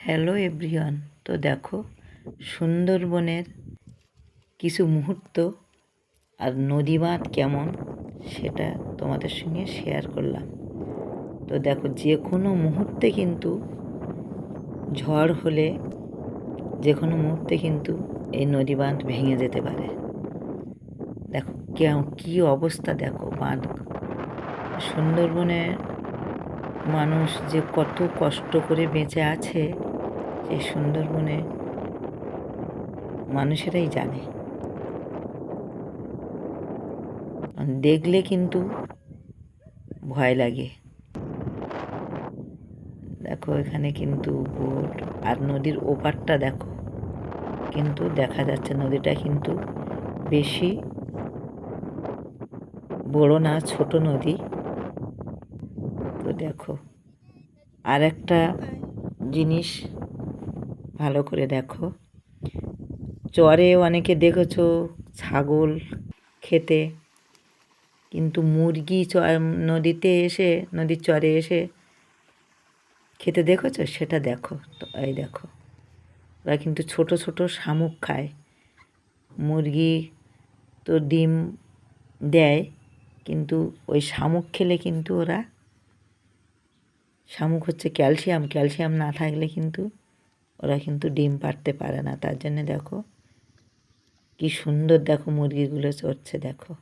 Hello everyone. তো দেখো, সুন্দরবনের কিছু মুহূর্ত আর নদী বাঁধ কেমন সেটা তোমাদের সঙ্গে শেয়ার করলাম। তো দেখো, যে কোনো মুহূর্তে কিন্তু ঝড় হলে যে কোনো মুহূর্তে কিন্তু এই নদী বাঁধ ভেঙে যেতে পারে। দেখো কেমন কী অবস্থা দেখো বাঁধ সুন্দরবনে মানুষ যে কত কষ্ট করে বেঁচে আছে এই সুন্দরবনে মানুষেরাই জানে। দেখলে কিন্তু ভয় লাগে। দেখো, এখানে কিন্তু বোট আর নদীর ওপারটা দেখো। কিন্তু দেখা যাচ্ছে নদীটা কিন্তু বেশি বড় না, ছোট নদী। তো দেখো আর একটা জিনিস ভালো করে দেখো। চরে অনেকে দেখেছ ছাগল খেতে, কিন্তু মুরগি চ, নদীতে এসে, নদীর চরে এসে খেতে দেখেছ? সেটা দেখো। তো এই দেখো, ওরা কিন্তু ছোট ছোট শামুক খায়। মুরগি তো ডিম দেয়, কিন্তু ওই শামুক খেলে কিন্তু ওরা, শামুক হচ্ছে ক্যালসিয়াম। ক্যালসিয়াম না থাকলে কিন্তু ওরা কিন্তু ডিম পারতে পারে না। তার জন্যে দেখো, কি সুন্দর দেখো মুরগিগুলো চড়ছে, দেখো।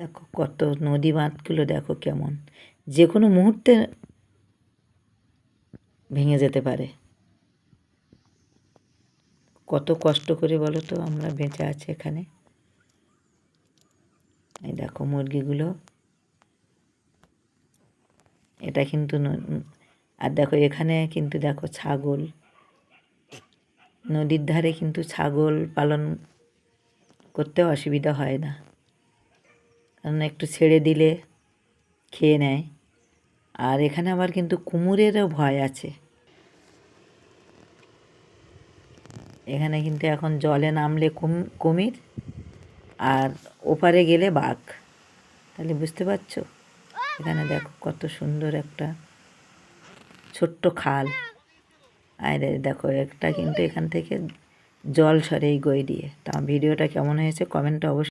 দেখো কত নদী বাঁধগুলো দেখো কেমন। যে কোনো মুহূর্তে ভেঙে যেতে পারে। কত কষ্ট করে বলো তো, আমরা বেঁচে আছি এখানে। এই দেখো মুরগিগুলো এটা কিন্তু আর দেখো এখানে কিন্তু দেখো ছাগল। নদীর ধারে কিন্তু ছাগল পালন করতে অসুবিধা হয় না। কারণ একটু ছেড়ে দিলে খেয়ে নেয়। আর এখানে আবার কিন্তু কুমুরেরও ভয় আছে। এখানে কিন্তু এখন জলে নামলে কুম, কুমির আর ওপারে গেলে বাঘ। তাহলে বুঝতে পারছ? এখানে দেখো কত সুন্দর একটা ছোট্ট খাল। আর দেখো, একটা কিন্তু এখান থেকে জল সরে এই গই দিয়ে। তা ভিডিওটা কেমন হয়েছে কমেন্টে অবশ্যই